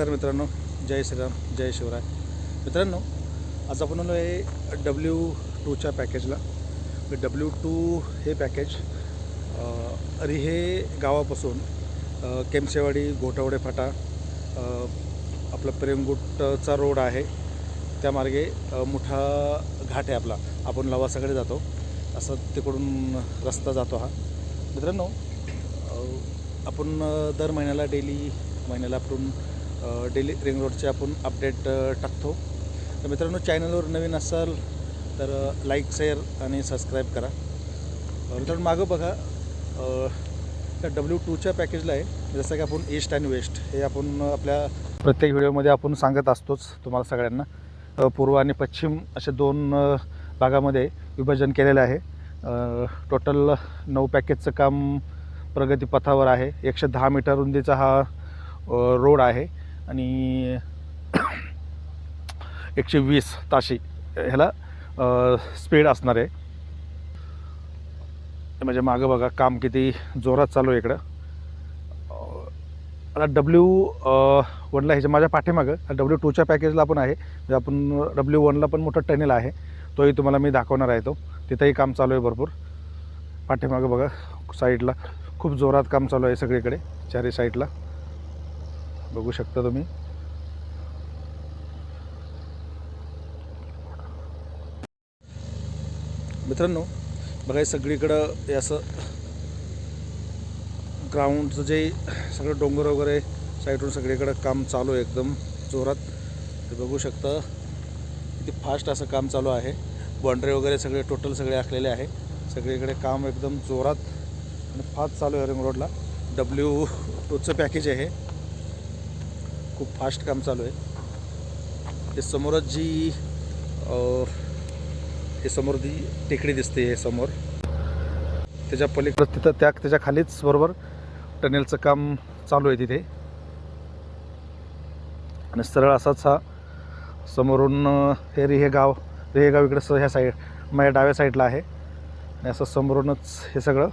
नमस्कार मित्रांनो जय श्रीराम जय शिवराय. मित्रांनो आज आपण आलो आहे डब्ल्यू टूच्या पॅकेजला डब्ल्यू टू हे पॅकेज रिहे गावापासून केमसेवाडी गोटावडे फाटा आपलं आपला प्रेमगुटचा रोड आहे. त्या मार्गे मोठा घाट आहे आपला. आपण लवासाकडे जातो. असं तिकडून रस्ता जातो हा. मित्रांनो आपण दर महिन्याला डेली महिन्याला आपण डेली रिंग रोडचे आपण अपडेट टाकतो. तर मित्रांनो चॅनलवर नवीन असाल तर लाईक शेअर आणि सबस्क्राईब करा. मित्रांनो मागं बघा त्या डब्ल्यू टूच्या पॅकेजला आहे. जसं की आपण ईस्ट अँड वेस्ट हे आपण आपल्या प्रत्येक व्हिडिओमध्ये आपण सांगत असतोच तुम्हाला सगळ्यांना. पूर्व आणि पश्चिम असे दोन भागामध्ये विभाजन केलेलं आहे. टोटल नऊ पॅकेजचं काम प्रगतीपथावर आहे. एकशे दहा मीटर रुंदीचा हा रोड आहे. आणि एकशे वीस ताशी ह्याला स्पीड असणार आहे. म्हणजे मागं बघा काम किती जोरात चालू आहे इकडं. आता डब्ल्यू वनला ह्याच्या माझ्या पाठीमागं डब्ल्यू टूच्या पॅकेजला पण आहे. म्हणजे आपण डब्ल्यू वनला पण मोठं टनेल आहे. तोही तुम्हाला मी दाखवणार आहे तो. तिथंही काम चालू आहे भरपूर. पाठीमागं बघा साईडला खूप जोरात काम चालू आहे सगळीकडे चारी साईडला बघू शकता तुम्ही. मित्रांनो बघा सगळीकडं हे असं ग्राउंडचं जे सगळं डोंगर वगैरे साईडून सगळीकडं काम चालू आहे एकदम जोरात. ते बघू शकता किती फास्ट असं काम चालू आहे. बॉन्ड्री वगैरे सगळे टोटल सगळे आखलेले आहे. सगळीकडे काम एकदम जोरात आणि फास्ट चालू आहे रिंग रोडला डब्ल्यू टूचं पॅकेज आहे. खूप फास्ट काम चालू आहे. ते समोरच जी हे समोर जी टेकडी दिसते हे समोर त्याच्या पलीकडं तिथं त्या त्याच्या खालीच बरोबर टनेलचं काम चालू आहे तिथे. आणि सरळ असाच हा समोरून हे रिहे गाव रिहे गाव इकडं स ह्या साईड माझ्या डाव्या साईडला आहे. आणि असं समोरूनच हे सगळं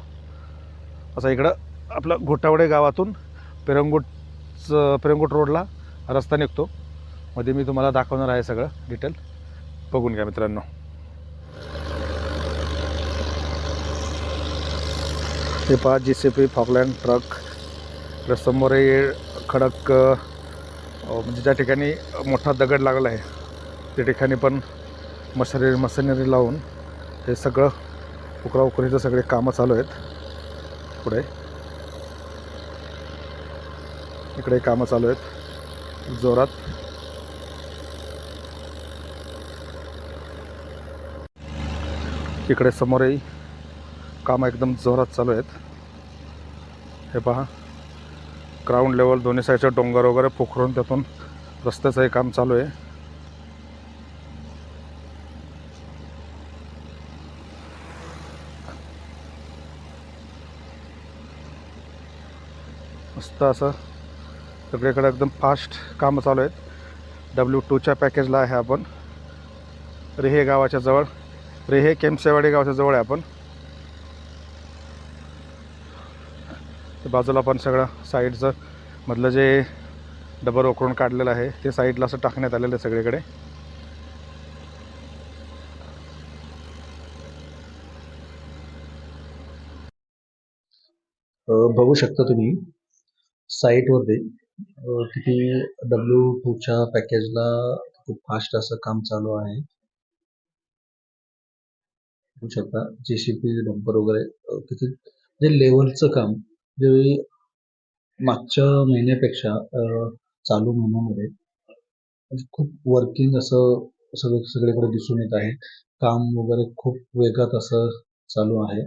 असं इकडं आपलं घोटावडे गावातून पेरंगुट पेरंगुट रोडला रस्ता निघतो. मध्ये मी तुम्हाला दाखवणार आहे सगळं डिटेल बघून घ्या मित्रांनो. हे पहा G C P Falkland truck इकडं समोर हे खडक म्हणजे ज्या ठिकाणी मोठा दगड लागला आहे त्या ठिकाणी पण मशनरी मशनरी लावून हे सगळं उकरा उकरीचं सगळे कामं चालू आहेत. पुढे. इकडे कामं चालू आहेत. जोरात. इकडे समोरही काम एकदम जोरात चालू आहेत. हे पहा. ग्राउंड लेवल दोन्ही साईडचे डोंगर वगैरे पोखरून त्यातून रस्त्याचंही काम चालू आहे. मस्त असं सगळीकडे एकदम फास्ट कामं चालू आहेत. डब्ल्यू टूच्या पॅकेजला आहे आपण. रेहे गावाच्या जवळ. रेहे केमसेवाडी गावाच्या जवळ आहे आपण. बाजूला पण सगळं साईडचं मधलं जे डबर ओकरून काढलेलं आहे ते साईडला असं टाकण्यात आलेलं आहे सगळीकडे. बघू शकता तुम्ही साईटवरती अ, किती डब्ल्यू टूच्या पॅकेजला खूप फास्ट असं काम चालू आहे. बघू शकता जेसीपी डंपर वगैरे किती जे लेवलचं काम जे मागच्या महिन्यापेक्षा चालू महिन्यामध्ये खूप वर्किंग असं सगळं सगळीकडे दिसून येत आहे. काम वगैरे खूप वेगात असं चालू आहे.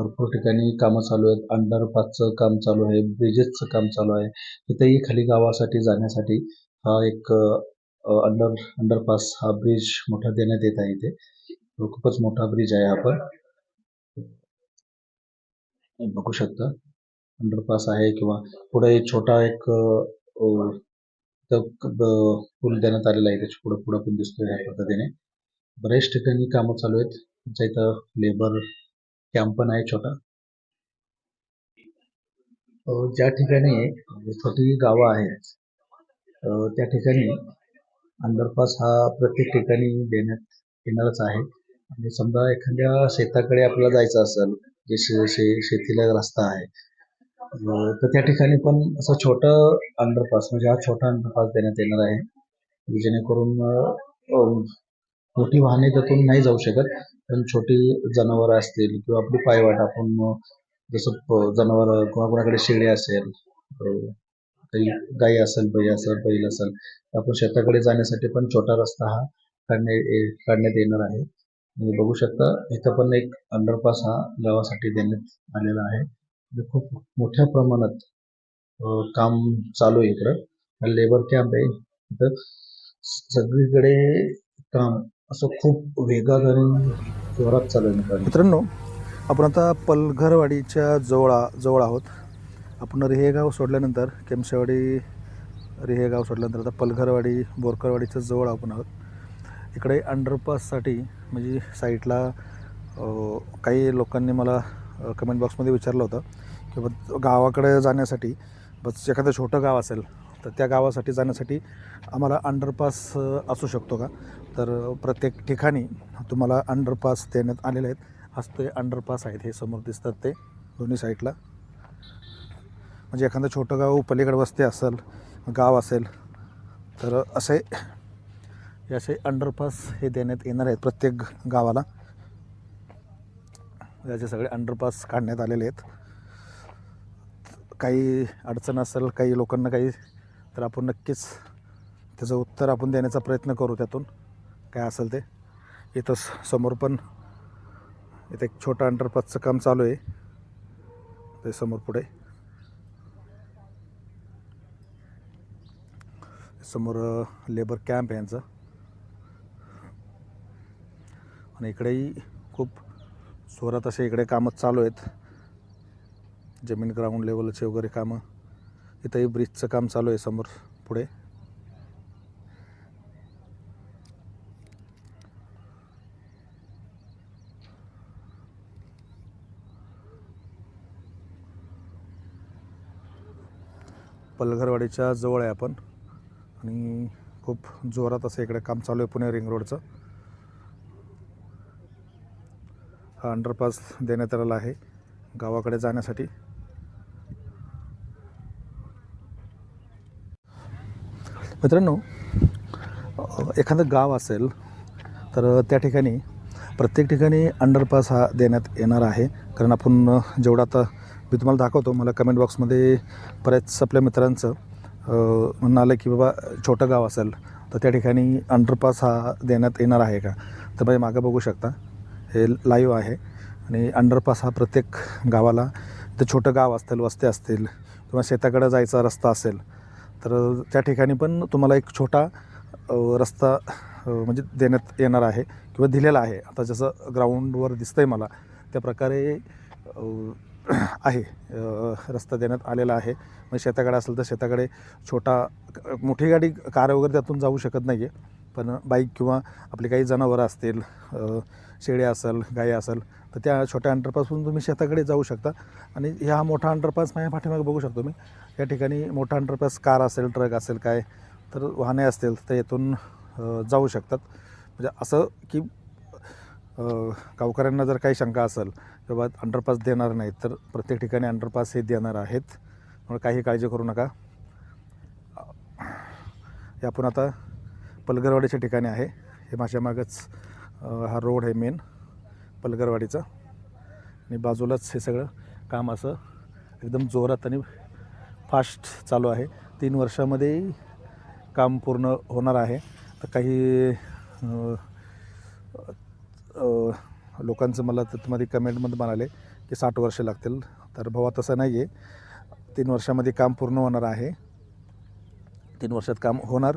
भरपूर ठिकाणी कामं चालू आहेत. अंडरपासचं काम चालू आहे. ब्रिजेसचं काम चालू आहे. इथंही खाली गावासाठी जाण्यासाठी हा एक अंडर अंडरपास हा ब्रिज मोठा देण्यात येत आहे इथे. खूपच मोठा ब्रिज आहे आपण. बघू शकता. अंडरपास आहे किंवा पुढे एक छोटा एक पूल देण्यात आलेला आहे. त्याच्या पुढे पुढे पण दिसतोय ह्या पद्धतीने. बऱ्याच ठिकाणी कामं चालू आहेत. आमच्या इथं लेबर कॅम्प पण आहे छोटा. ज्या ठिकाणी छोटी गावं आहेत त्या ठिकाणी अंडरपास हा प्रत्येक ठिकाणी देण्यात येणारच आहे. आणि समजा एखाद्या शेताकडे आपल्याला जायचं असेल जे शे शे शेतीला रस्ता आहे तर त्या ठिकाणी पण असं छोटं अंडरपास म्हणजे हा छोटा अंडरपास देण्यात येणार आहे. जेणेकरून मोठी वाहने त्यातून नाही जाऊ शकत. पण छोटी जनावरं असतील किंवा आपली पायवाट आपण जसं जनावर कोणाकोणाकडे कोणाकडे शेळी असेल काही गाई असेल बैल असेल बैल असेल आपण शेताकडे जाण्यासाठी पण छोटा रस्ता हा काढण्या काढण्यात येणार आहे. तुम्ही बघू शकता इथं पण एक अंडरपास हा गावासाठी देण्यात आलेला आहे. खूप मोठ्या प्रमाणात काम चालू आहे इकडं. लेबर कॅम्प आहे इथं. सगळीकडे काम असं खूप वेगात आणि जोरात चालू मित्रांनो. आपण आता पलघरवाडीच्या जवळा जवळ आहोत. आपण रिहे गाव सोडल्यानंतर केमशेवाडी रिहेगाव सोडल्यानंतर आता पलघरवाडी बोरकरवाडीच्या जवळ आपण आहोत. इकडे अंडरपाससाठी म्हणजे साईटला काही लोकांनी मला कमेंट बॉक्समध्ये विचारलं होतं की गावाकडे जाण्यासाठी बस एखादं छोटं गाव असेल तर त्या गावासाठी जाण्यासाठी आम्हाला अंडरपास असू शकतो का? तर प्रत्येक ठिकाणी तुम्हाला अंडरपास देण्यात आलेले आहेत. हाच अंडरपास आहेत हे समोर दिसतात ते दोन्ही साईडला म्हणजे एखादं छोटं गाव पलीकडे वस्ती असेल गाव असेल तर असे असे अंडरपास हे देण्यात येणार आहेत प्रत्येक गावाला. याचे सगळे अंडरपास काढण्यात आलेले आहेत. काही अडचण असेल काही लोकांना काही तर आपण नक्कीच त्याचं उत्तर आपण देण्याचा प्रयत्न करू त्यातून. काय असेल ते. इथं स- समोर पण इथे एक छोटा अंडरपासचं काम चालू आहे. ते समोर पुढे. समोर लेबर कॅम्प आहे यांचं. आणि इकडेही खूप जोरात असे इकडे कामं चालू आहेत. जमीन ग्राउंड लेवलचे वगैरे कामं. इथंही ब्रिजचं काम चालू आहे समोर पुढे. पलघरवाडीच्या जवळ आहे आपण. आणि खूप जोरात असं इकडे काम चालू आहे पुणे रिंग रोडचं हा अंडरपास देण्यात आलेला आहे गावाकडे जाण्यासाठी. मित्रांनो एखादं गाव असेल तर त्या ठिकाणी प्रत्येक ठिकाणी अंडरपास हा देण्यात येणार आहे. कारण आपण जेवढा जेवढं आता मी तुम्हाला दाखवतो मला कमेंट बॉक्समध्ये बऱ्याच आपल्या मित्रांचं म्हणणं आलं की बाबा छोटं गाव असेल तर त्या ठिकाणी अंडरपास हा देण्यात येणार आहे का? तर म्हणजे मागं बघू शकता. हे लाईव्ह आहे आणि अंडरपास हा प्रत्येक गावाला तर छोटं गाव असतील वस्ते असतील किंवा शेताकडं जायचा रस्ता असेल तर त्या ठिकाणी पण तुम्हाला एक छोटा रस्ता म्हणजे देण्यात येणार आहे किंवा दिलेला आहे. आता जसं ग्राउंडवर दिसतं आहे मला त्या प्रकारे आहे रस्ता देण्यात आलेला आहे. म्हणजे शेताकडे असेल तर शेताकडे छोटा मोठी गाडी कार वगैरे त्यातून जाऊ शकत नाही आहे पण बाईक किंवा आपली काही जनावरं असतील अ, शेळी असेल गाई असेल तर त्या छोट्या अंडरपासून तुम्ही शेताकडे जाऊ शकता. आणि ह्या मोठा अंडरपास माझ्या पाठीमागे बघू शकतो मी. या ठिकाणी मोठा अंडरपास कार असेल ट्रक असेल काय तर वाहने असतील तर येथून जाऊ शकतात. म्हणजे असं की गावकऱ्यांना जर काही शंका असेल किंवा अंडरपास देणार नाही तर प्रत्येक ठिकाणी अंडरपास हे देणार आहेत. म्हणून काही काळजी करू नका. हे आपण आता पलगरवाडीच्या ठिकाणी आहे. हे माझ्यामागच हा रोड आहे मेन पलगरवाडीचा. आणि बाजूलाच हे सगळं काम असं एकदम जोरात आणि फास्ट चालू आहे. तीन वर्षामध्ये काम पूर्ण होणार आहे. तर काही लोकांचं मला त्यामध्ये कमेंटमध्ये म्हणाले की साठ वर्ष लागतील. तर भावा तसं नाही आहे तीन वर्षामध्ये काम पूर्ण होणार आहे. तीन वर्षात काम होणार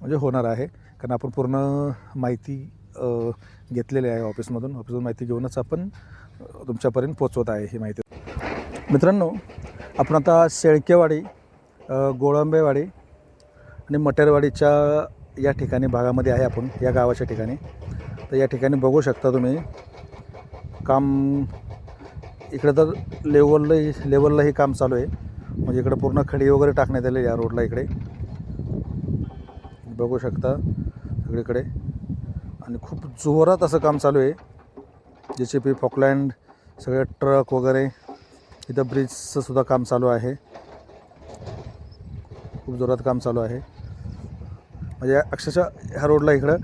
म्हणजे होणार आहे. कारण आपण पूर्ण माहिती घेतलेली आहे ऑफिसमधून. ऑफिसमधून माहिती घेऊनच आपण तुमच्यापर्यंत पोचवत आहे ही माहिती. मित्रांनो आपण आता शेळकेवाडी गोळंबेवाडी आणि मटेरवाडीच्या या ठिकाणी भागामध्ये आहे आपण या गावाच्या ठिकाणी. तर या ठिकाणी बघू शकता तुम्ही काम इकडं तर लेवललाही लेवललाही काम चालू आहे. म्हणजे इकडं पूर्ण खडी वगैरे टाकण्यात आले या रोडला इकडे. बघू शकता सगळीकडे. आणि खूप जोरात असं काम चालू आहे. जे सी पी फॉकलँड सगळे ट्रक वगैरे इथं ब्रिजचं सुद्धा काम चालू आहे. खूप जोरात काम चालू आहे. म्हणजे अक्षरशः ह्या रोडला इकडं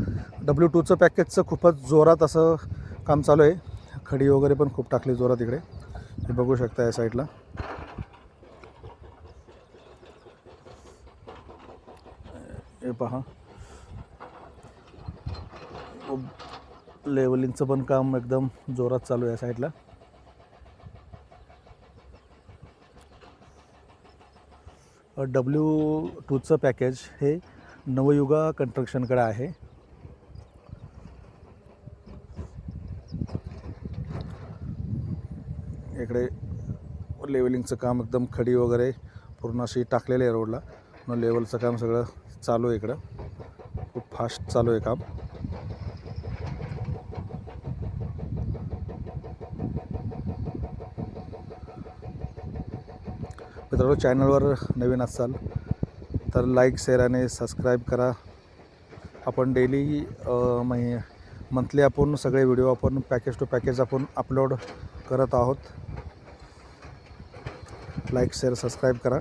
डब्ल्यू टूचं पॅकेजचं खूपच जोरात असं काम चालू आहे. खडी वगैरे पण खूप टाकली जोरात इकडे. हे बघू शकता या साईडला हे पहा. लेवलिंगचं पण काम एकदम जोरात चालू आहे या साईडला डब्ल्यू टूचं पॅकेज हे नवयुगा कन्स्ट्रक्शनकडे आहे इकडे लेवलिंगचं काम एकदम खडी वगैरे पूर्ण अशी टाकलेली आहे रोडला मग लेवलचं काम सगळं चालू आहे इकडं. खूप फास्ट चालू आहे काम. मित्रांनो चॅनलवर नवीन असाल तर लाईक शेअर आणि सबस्क्राईब करा. आपण डेली मै मंथली आपण सगळे व्हिडिओ आपण पॅकेज टू पॅकेज आपण अपलोड करत आहोत. लाईक शेअर सबस्क्राईब करा.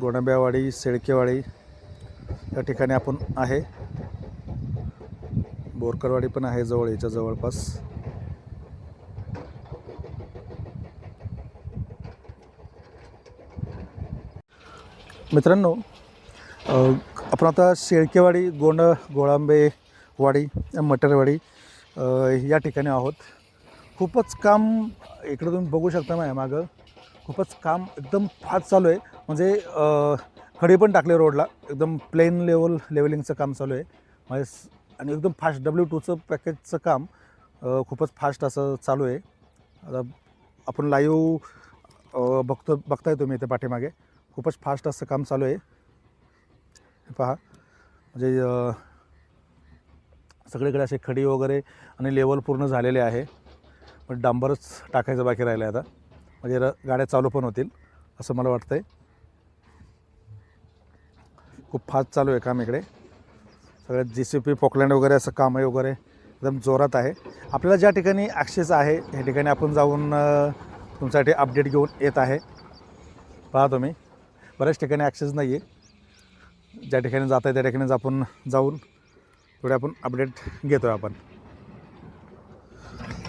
गोडांब्यावाडी शेळकेवाडी या ठिकाणी आपण आहे. बोरकरवाडी पण आहे जवळ याच्या जवळपास. मित्रांनो आपण आता शेळकेवाडी गोंड गोळांबेवाडी मटरवाडी या ठिकाणी आहोत. खूपच काम इकडं तुम्ही बघू शकता माझ्या मागं. खूपच काम एकदम फास्ट चालू आहे. म्हणजे खडे पण टाकले रोडला. एकदम प्लेन लेवल लेवलिंगचं काम चालू आहे. म्हणजे आणि एकदम फास्ट डब्ल्यू टूचं पॅकेजचं काम खूपच फास्ट असं चालू आहे. आता आपण लाईव्ह बघतो बघताय तुम्ही इथे पाठीमागे. खूपच फास्ट असं काम चालू आहे. पहा. म्हणजे सगळीकडे असे खडी वगैरे आणि लेवल पूर्ण झालेले आहे. पण डांबरच टाकायचं बाकी राहिलं आहे आता. म्हणजे र गाड्या चालू पण होतील असं मला वाटतं आहे खूप फास्ट चालू आहे काम इकडे. सगळ्यात जी सी पी पोकलँड वगैरे असं काम आहे वगैरे एकदम जोरात आहे. आपल्याला ज्या ठिकाणी ॲक्सेस आहे ह्या ठिकाणी आपण जाऊन तुमच्यासाठी अपडेट घेऊन येत आहे. पहा तुम्ही. बऱ्याच ठिकाणी ॲक्सेस नाही आहे ज्या ठिकाणी जात आहे त्या ठिकाणीच आपण जाऊन थोडे आपण अपडेट घेतो आहे आपण.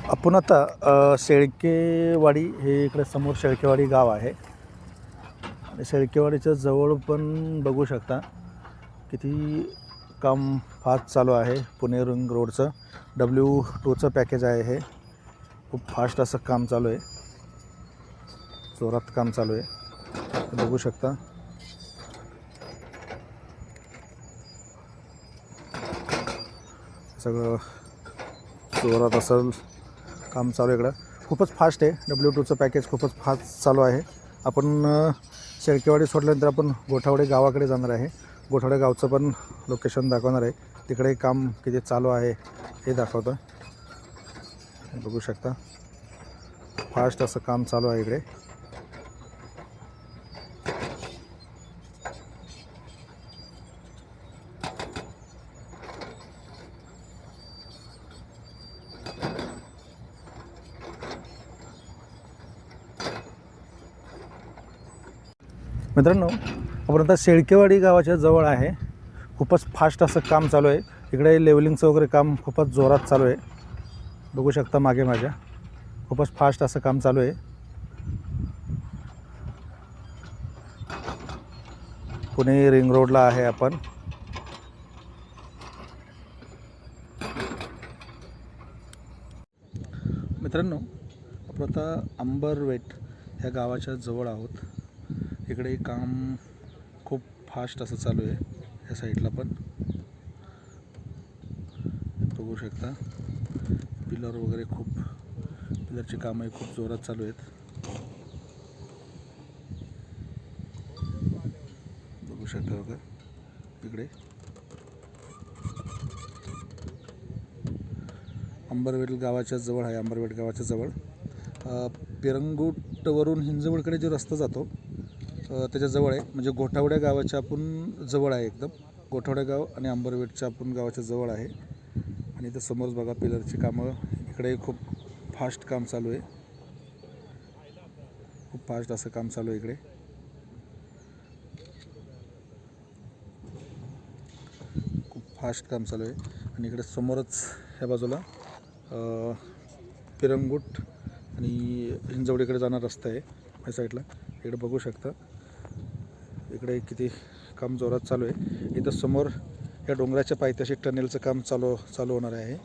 आपण आता अ, शेळकेवाडी हे इकडे समोर शेळकेवाडी गाव आहे. आणि शेळकेवाडीच्या जवळ पण बघू शकता किती काम फास्ट चालू आहे पुणे रिंग रोडचं. डब्ल्यू टूचं पॅकेज आहे हे. खूप फास्ट असं काम चालू आहे. जोरात काम चालू आहे. बघू शकता. सगळं जोरात असं काम चालू आहे इकडं. खूपच फास्ट आहे. डब्ल्यू टूचं पॅकेज खूपच फास्ट चालू आहे. आपण शेळकेवाडी सोडल्यानंतर आपण गोठावडे गावाकडे जाणार आहे. गोठावडे गावचं पण लोकेशन दाखवणार आहे. तिकडे काम किती चालू आहे हे दाखवतं. बघू शकता. फास्ट असं काम चालू आहे इकडे. मित्रांनो आपण आता शेळकेवाडी गावाच्या जवळ आहे. खूपच फास्ट असं काम चालू आहे. इकडे लेवलिंगचं वगैरे काम खूपच जोरात चालू आहे. बघू शकता मागे माझ्या. खूपच फास्ट असं काम चालू आहे. पुणे रिंग रोडला आहे आपण. मित्रांनो आपण आता अंबरवेट ह्या गावाच्या जवळ आहोत. इकडे काम खूप फास्ट असं चालू आहे या साईडला पण. बघू शकता. पिलर वगैरे खूप पिलरची कामही खूप जोरात चालू आहेत. बघू शकता वगैरे इकडे. अंबरवेट गावाच्या जवळ आहे अंबरवेट गावाच्या जवळ. पिरंगुटवरून हिंजवडकडे जो रस्ता जातो त्याच्याजवळ आहे. म्हणजे गोठावड्या गावाच्या आपण जवळ आहे एकदम. गोठावड्या गाव आणि आंबरवेटच्या आपण गावाच्या जवळ आहे. आणि इथं समोरच बघा पिलरची कामं. इकडे खूप फास्ट काम चालू आहे. खूप फास्ट असं काम चालू आहे इकडे. खूप फास्ट काम चालू आहे. आणि इकडे समोरच ह्या बाजूला पिरंगूट पिरंगुट आणि हिंजवडीकडे जाणार रस्ता आहे. या साईडला. इकडे बघू शकता. इकडे किती काम जोरात चालू आहे. इथं समोर या डोंगराच्या पायथ्याशी टनेलचं काम चालू चालू होणार आहे.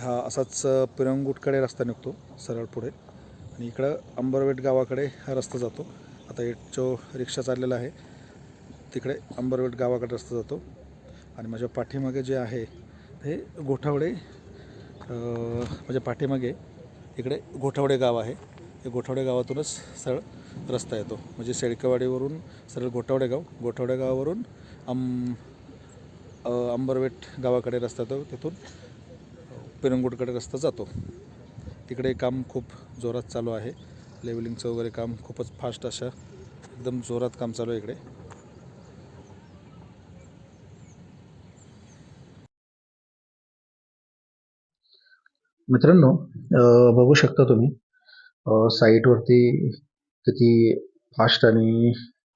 हा असाच पिरंगुटकडे रस्ता निघतो सरळ पुढे. आणि इकडं अंबरवेट गावाकडे हा रस्ता जातो. आता एक जो रिक्षा चाललेला आहे तिकडे अंबरवेट गावाकडे रस्ता जातो. आणि माझ्या पाठीमागे जे आहे ते गोठावडे माझ्या पाठीमागे इकडे गोठावडे गाव आहे. हे गोठावडे गावातूनच सरळ रस्ता येतो. म्हणजे शेळकेवाडीवरून सरळ गोठवडे गाव गोठवडे गावावरून आम अंबरवेट गावाकडे रस्ता येतो. तिथून पिरंगुटकडे रस्ता जातो. तिकडे काम खूप जोरात चालू आहे. लेवलिंगचं वगैरे काम खूपच फास्ट अशा एकदम जोरात काम चालू आहे इकडे. मित्रांनो बघू शकता तुम्ही साईटवरती किती फास्ट आणि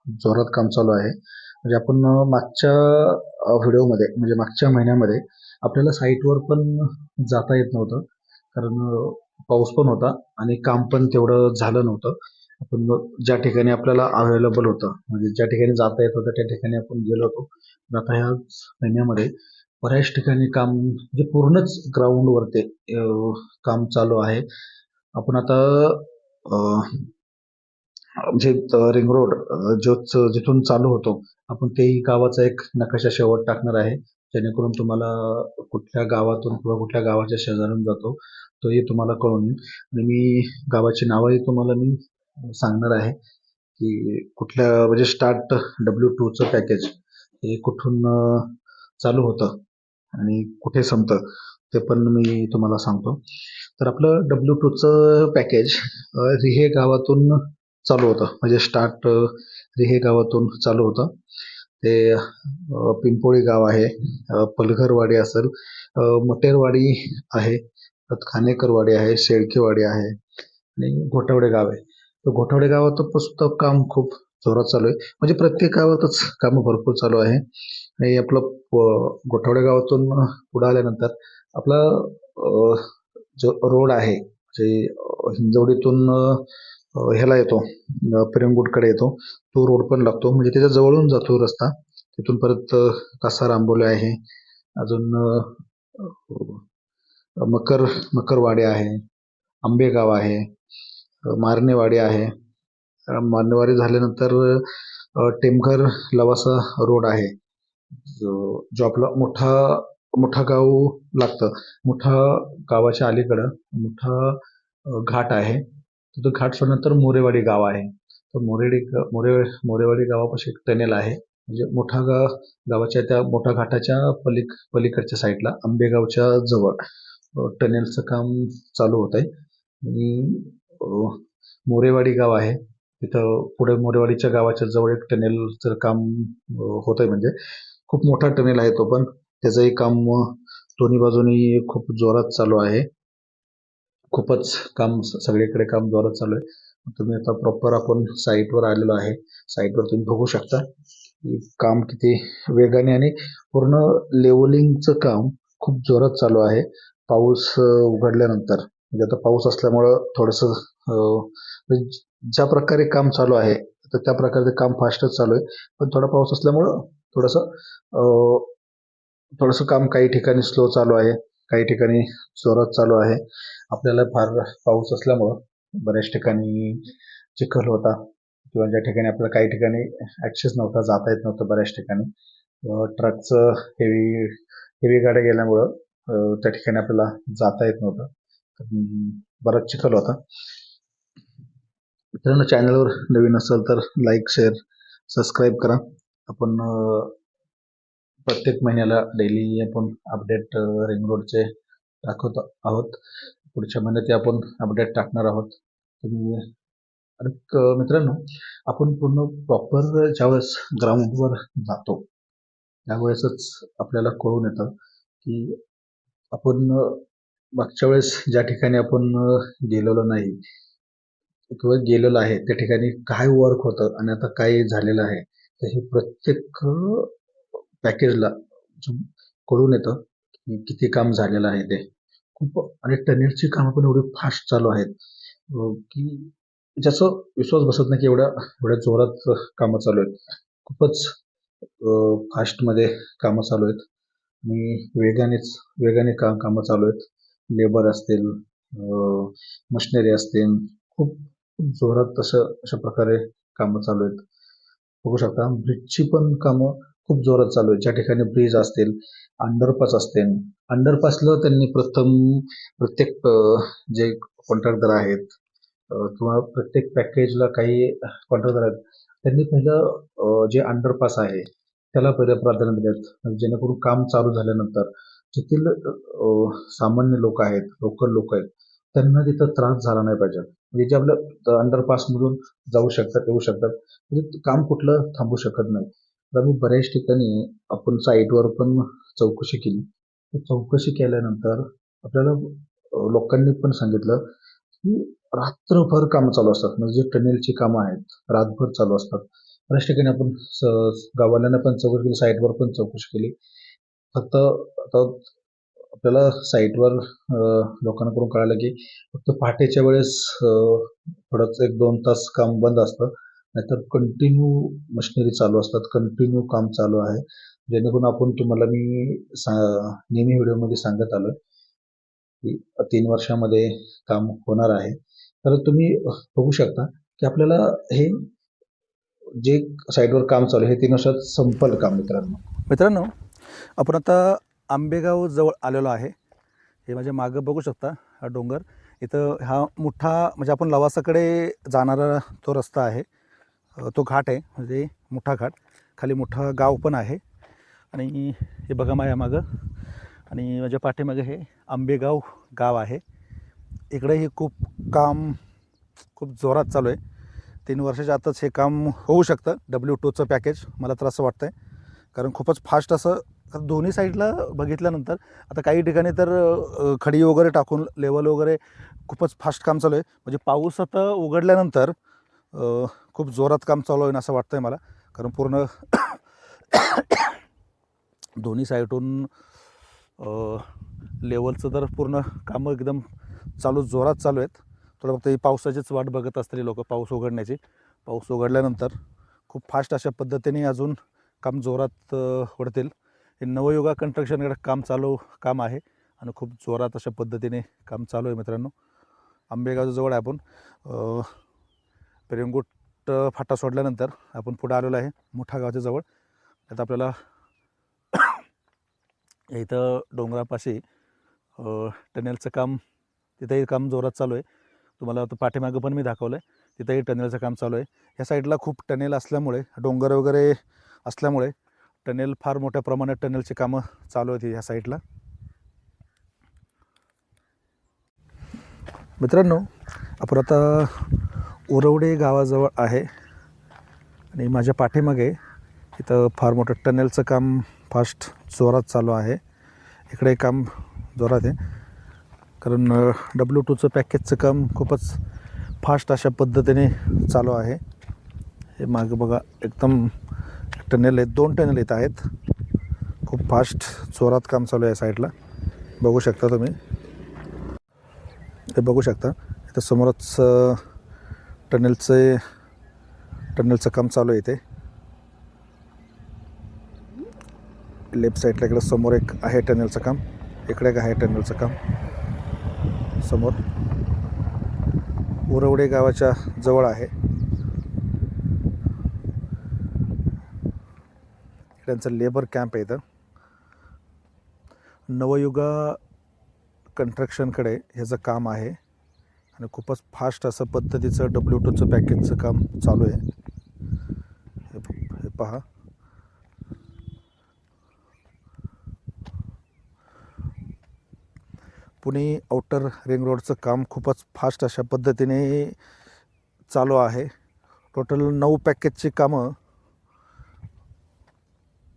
जोरात काम चालू आहे. म्हणजे आपण मागच्या व्हिडिओमध्ये म्हणजे मागच्या महिन्यामध्ये आपल्याला साईटवर पण जाता येत नव्हतं. कारण पाऊस पण होता आणि काम पण तेवढं झालं नव्हतं. आपण ज्या ठिकाणी आपल्याला अवेलेबल होतं म्हणजे ज्या ठिकाणी जाता येत होतं त्या ठिकाणी आपण गेलो होतो. पण आता ह्या महिन्यामध्ये बऱ्याच ठिकाणी काम म्हणजे पूर्णच ग्राउंडवरती काम चालू आहे. आपण आता म्हणजे रिंग रोड जोच जिथून चालू होतो आपण तेही गावाचा एक नकाशा शेवट टाकणार आहे. जेणेकरून तुम्हाला कुठल्या गावातून किंवा कुठल्या गावाच्या शेजारून जातो तोही तुम्हाला कळून येईल. आणि मी गावाची नावंही तुम्हाला मी सांगणार आहे की कुठल्या म्हणजे स्टार्ट डब्ल्यू टूचं पॅकेज हे कुठून चालू होतं आणि कुठे संपतं ते पण मी तुम्हाला सांगतो. तर आपलं डब्ल्यू टूचं पॅकेज रिहे गावातून चालू होतं. म्हणजे स्टार्ट रिहे गावातून चालू होतं. ते पिंपोळी गाव आहे पलघरवाडी असेल मटेरवाडी आहे खानेकरवाडी आहे शेळकेवाडी आहे आणि घोटावडे गाव आहे. तर घोटावडे गावात पुस्तक काम खूप जोरात चालू आहे. म्हणजे प्रत्येक गावातच कामं भरपूर चालू आहे. आणि आपलं घोटावडे गोठावडे गावातून पुढं आल्यानंतर आपला जो रोड आहे जे हिंजवडीतून ह्याला येतो अं, येतो तो रोड पण लागतो. म्हणजे त्याच्या जवळून जातो रस्ता. तिथून परत कासार आंबोले आहे. अजून मकर मकरवाडी आहे. आंबेगाव आहे. मारणेवाडी आहे. मारणेवाडी झाल्यानंतर टेमघर लवासा रोड आहे. जो जो आपला मोठा मोठा गाव लागतं. मोठा गावाच्या अलीकडं मोठा घाट आहे. तिथं घाट सोडल्यानंतर मोरेवाडी गाव आहे. तर मोरेडी मोरे मोरेवाडी गावापाशी एक टनेल आहे. म्हणजे मोठा गाव गावाच्या त्या मोठ्या घाटाच्या पलीक पलीकडच्या साईडला आंबेगावच्या जवळ टनेलचं काम चालू होत आहे आणि मोरेवाडी गाव आहे. तिथं पुढे मोरेवाडीच्या गावाच्या जवळ एक टनेलचं काम होत आहे म्हणजे खूप मोठा टनेल आहे तो पण. त्याचंही काम दोन्ही बाजूनी खूप जोरात चालू आहे. खूपच काम सगळीकडे काम जोरात चालू आहे. तुम्ही आता प्रॉपर आपण साईटवर आलेलो आहे. साईटवर तुम्ही बघू शकता काम किती वेगाने आणि पूर्ण लेवलिंगचं काम खूप जोरात चालू आहे. पाऊस उघडल्यानंतर. म्हणजे आता पाऊस असल्यामुळं थोडंसं म्हणजे ज्या प्रकारे काम चालू आहे तर त्या प्रकारे काम फास्टच चालू आहे. पण थोडा पाऊस असल्यामुळं थोडंसं थोडंसं काम काही ठिकाणी स्लो चालू आहे काही ठिकाणी जोरात चालू आहे. आपल्याला फार पाऊस असल्यामुळं बऱ्याच ठिकाणी चिखल होता किंवा ज्या ठिकाणी आपल्याला काही ठिकाणी ॲक्सेस नव्हता जाता येत नव्हतं बऱ्याच ठिकाणी. ट्रकचं हेवी हेवी गाड्या गेल्यामुळं त्या ठिकाणी आपल्याला जाता येत नव्हतं. बराच चिखल होता. मित्रांनो चॅनलवर नवीन असेल तर लाईक शेअर सबस्क्राईब करा. आपण प्रत्येक महिन्याला डेली आपण अपडेट रिंग रोडचे दाखवत आहोत. पुढच्या महिन्यात आपण अपडेट टाकणार आहोत. तुम्ही आणि मित्रांनो आपण पूर्ण प्रॉपर ज्यावेळेस ग्राउंडवर जातो त्यावेळेसच आपल्याला कळून येतं की आपण मागच्या वेळेस ज्या ठिकाणी आपण गेलेलो नाही किंवा गेलेलो आहे त्या ठिकाणी काय वर्क होतं आणि आता काय झालेलं आहे तर हे प्रत्येक पॅकेजला कळून येतं की किती काम झालेलं आहे ते. खूप आणि टनेलची कामं पण एवढी फास्ट चालू आहेत. की ज्याचं विश्वास बसत नाही की एवढ्या एवढ्या जोरात कामं चालू आहेत. खूपच फास्टमध्ये कामं चालू आहेत. आणि वेगानेच वेगाने काम कामं चालू आहेत. लेबर असतील मशिनरी असतील खूप खूप जोरात तसं अशा प्रकारे कामं चालू आहेत. बघू शकता ब्रिजची पण कामं खूप जोरात चालू आहे. ज्या ठिकाणी ब्रिज असतील अंडरपास असतील. अंडरपासला त्यांनी प्रथम प्रत्येक जे कॉन्ट्रॅक्टर आहेत किंवा प्रत्येक पॅकेजला काही कॉन्ट्रॅक्टर आहेत त्यांनी पहिलं जे अंडरपास आहे त्याला पहिलं प्राधान्य दिलं. जेणेकरून काम चालू झाल्यानंतर तेथील सामान्य लोक आहेत लोकल लोक आहेत त्यांना तिथं त्रास झाला नाही पाहिजे. म्हणजे जे आपलं अंडरपासमधून जाऊ शकतात येऊ शकतात. म्हणजे काम कुठलं थांबू शकत नाही. तर आम्ही बऱ्याच ठिकाणी आपण साईटवर पण चौकशी केली. तर चौकशी केल्यानंतर आपल्याला लोकांनी पण सांगितलं की रात्रभर कामं चालू असतात. म्हणजे जे टनेलची कामं आहेत रातभर चालू असतात. बऱ्याच ठिकाणी आपण स- गाववाल्यांना पण चौकशी केली साईटवर पण चौकशी केली. फक्त आता आपल्याला साईटवर लोकांकडून कळालं की फक्त पहाटेच्या वेळेस थोडंच एक दोन तास काम बंद असतं. नाहीतर कंटिन्यू मशिनरी चालू असतात कंटिन्यू काम चालू आहे. जेणेकरून आपण तुम्हाला मी सा नेहमी व्हिडिओमध्ये सांगत आलो की तीन वर्षामध्ये काम होणार आहे. तर तुम्ही बघू शकता की आपल्याला हे जे साईडवर काम चालू आहे हे तीन वर्षात संपल काम मित्रांनो. मित्रांनो आपण आता आंबेगाव जवळ आलेलो आहे. हे माझ्या मागं बघू शकता हा डोंगर. इथं हा मोठा म्हणजे आपण लवासाकडे जाणारा तो रस्ता आहे. तो घाट आहे म्हणजे मोठा घाट. खाली मोठा गाव पण आहे. आणि हे बघा माझ्या मागं आणि माझ्या पाठीमागं हे आंबेगाव गाव आहे. इकडेही खूप काम खूप जोरात चालू आहे. तीन वर्षाच्या आताच हे काम होऊ शकतं. डब्ल्यू टूचं पॅकेज मला तर असं वाटतं आहे कारण खूपच फास्ट असं दोन्ही साईडला बघितल्यानंतर आता काही ठिकाणी तर खडी वगैरे टाकून लेवल वगैरे खूपच फास्ट काम चालू आहे. म्हणजे पाऊस आता उघडल्यानंतर खूप जोरात काम चालू आहे असं वाटतं आहे मला. कारण पूर्ण दोन्ही साईडून लेवलचं तर पूर्ण कामं एकदम चालू जोरात चालू आहेत. थोडं फक्त ही पावसाचीच वाट बघत असतील लोक पाऊस उघडण्याची. पाऊस उघडल्यानंतर खूप फास्ट अशा पद्धतीने अजून काम जोरात अ, हे नवयुगा कन्स्ट्रक्शनकडे काम चालू काम आहे. आणि खूप जोरात अशा पद्धतीने काम चालू आहे मित्रांनो. आंबेगावजवळ आहे आपण. अ, फाटा सोडल्यानंतर आपण पुढे आलेलो आहे मोठा गावच्या जवळ. आता आपल्याला इथं डोंगरापाशी टनेलचं काम तिथंही काम जोरात चालू आहे. तुम्हाला आता पाठीमागं पण मी दाखवलं आहे तिथंही टनेलचं काम चालू आहे. ह्या साईडला खूप टनेल असल्यामुळे डोंगर वगैरे असल्यामुळे टनेल फार मोठ्या प्रमाणात टनेलची कामं चालू आहेत ह्या साईडला. मित्रांनो आपण आता उरवडे गावाजवळ आहे. आणि माझ्या पाठीमागे इथं फार मोठं टनेलचं काम फास्ट जोरात चालू आहे. इकडे काम जोरात आहे. कारण डब्ल्यू टूचं पॅकेजचं काम खूपच फास्ट अशा पद्धतीने चालू आहे. हे मागं बघा एकदम टनेल आहेत दोन टनेल येत आहेत. खूप फास्ट जोरात काम चालू आहे साईडला बघू शकता तुम्ही. हे बघू शकता. इथं समोरच टनेलचे टनेलचं काम चालू आहे इथे. लेफ्ट साईडला इकडं समोर एक आहे टनेलचं काम. इकडे एक आहे टनेलचं काम. समोर. उरवडे गावाच्या जवळ आहे. त्यांचं लेबर कॅम्प आहे इथं. नवयुगा कन्स्ट्रक्शनकडे ह्याचं काम आहे. आणि खूपच फास्ट असं पद्धतीचं डब्ल्यू टूचं पॅकेजचं काम चालू आहे. हे हे पहा. पुणे आउटर रिंग रोडचं काम खूपच फास्ट अशा पद्धतीने चालू आहे. टोटल नऊ पॅकेजची कामं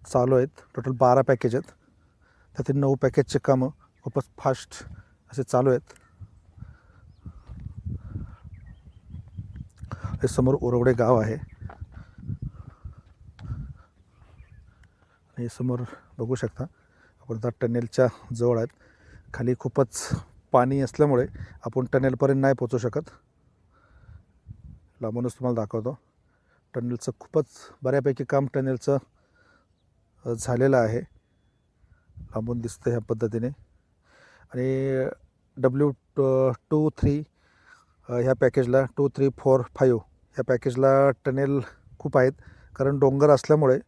चालू आहेत. टोटल बारा पॅकेज आहेत. त्यातील नऊ पॅकेजचे कामं खूपच फास्ट असे चालू आहेत. हे समोर ओरवडे गाव आहे. हे समोर बघू शकता आपण आता टनेलच्या जवळ आहेत. खाली खूपच पाणी असल्यामुळे आपण टनेलपर्यंत नाही पोचू शकत. लांबूनच तुम्हाला दाखवतो. टनेलचं खूपच बऱ्यापैकी काम टनेलचं झालेलं आहे. लांबून दिसतं ह्या पद्धतीने. आणि डब्ल्यू टू थ्री ह्या पॅकेजला टू थ्री फोर फाईव्ह ह्या पॅकेजला टनेल खूप आहेत. कारण डोंगर असल्यामुळे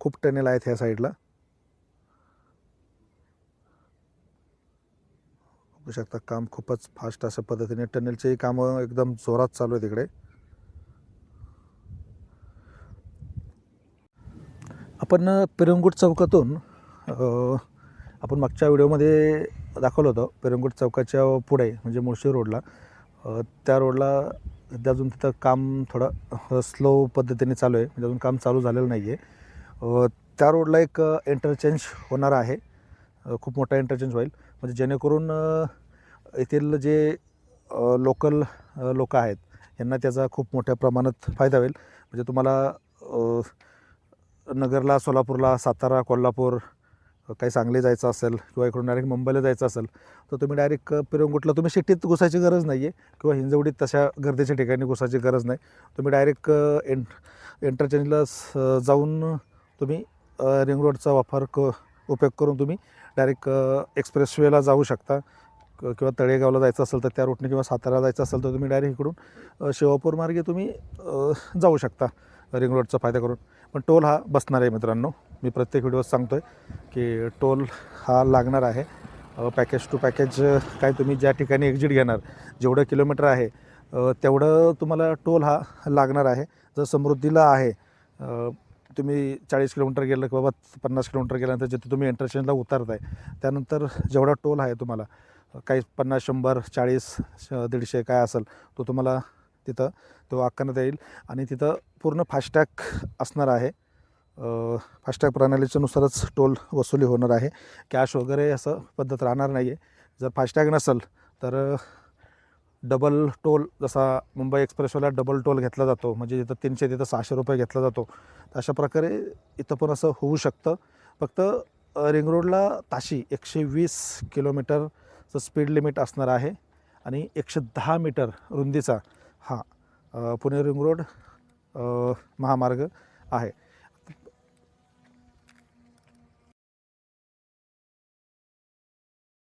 खूप टनेल आहेत ह्या साईडला. बघू शकता काम खूपच फास्ट अशा पद्धतीने. टनेलचेही कामं एकदम जोरात चालू आहे तिकडे आपण पिरंगुट चौकातून आपण मागच्या व्हिडिओमध्ये दाखवलं होतं पेरंगुट चौकाच्या पुढे म्हणजे मुळशी रोडला. त्या रोडला सध्या अजून तिथं काम थोडं स्लो पद्धतीने चालू आहे. म्हणजे अजून काम चालू झालेलं नाही आहे त्या रोडला एक इंटरचेंज होणार आहे. खूप मोठा इंटरचेंज होईल. म्हणजे जेणेकरून येथील जे लोकल लोक आहेत यांना त्याचा खूप मोठ्या प्रमाणात फायदा होईल. म्हणजे तुम्हाला नगरला सोलापूरला सातारा कोल्हापूर काही सांगली जायचं असेल किंवा इकडून डायरेक्ट मुंबईला जायचं असेल तर तुम्ही डायरेक्ट पिरंगुटला तुम्ही सिटीत घुसायची गरज नाही आहे किंवा हिंजवडीत तशा गर्दीच्या ठिकाणी घुसायची गरज नाही. तुम्ही डायरेक्ट एंट एंटरचेंजला जाऊन तुम्ही रिंग रोडचा वापर क उपयोग करून तुम्ही डायरेक्ट एक्सप्रेसवेला जाऊ शकता. किंवा तळेगावला जायचं असेल तर त्या रूटने किंवा सातारा जायचं असेल तर तुम्ही डायरेक्ट इकडून शिवापूर मार्गे तुम्ही जाऊ शकता रिंग रोडचा फायदा करून. पण टोल हा बसणार आहे मित्रांनो. मी प्रत्येक व्हिडिओत सांगतो आहे की टोल हा लागणार आहे. पॅकेज टू पॅकेज काय तुम्ही ज्या ठिकाणी एक्झिट घेणार जेवढं किलोमीटर आहे तेवढं तुम्हाला टोल हा लागणार आहे. जर समृद्धीला आहे तुम्ही चाळीस किलोमीटर गेलं किंवा पन्नास किलोमीटर गेल्यानंतर जिथे तुम्ही इंटरचेंजला उतरताय त्यानंतर जेवढा टोल आहे तुम्हाला काही पन्नास शंभर चाळीस दीडशे काय असेल तो तुम्हाला तिथं तो आकारण्यात येईल आणि तिथं पूर्ण फास्टॅग असणार आहे. फास्टॅग प्रणालीच्यानुसारच टोल वसुली होणार आहे. कॅश वगैरे असं पद्धत राहणार नाही आहे जर फास्टॅग नसेल तर डबल टोल जसा मुंबई एक्सप्रेसवेला डबल टोल घेतला जातो म्हणजे तिथं तीनशे तिथं सहाशे रुपये घेतला जातो तर अशा प्रकारे इथं पण असं होऊ शकतं. फक्त रिंग रोडला ताशी एकशे वीस किलोमीटरचं स्पीड लिमिट असणार आहे. आणि एकशे दहा मीटर रुंदीचा हा पुणे रिंग रोड महामार्ग आहे.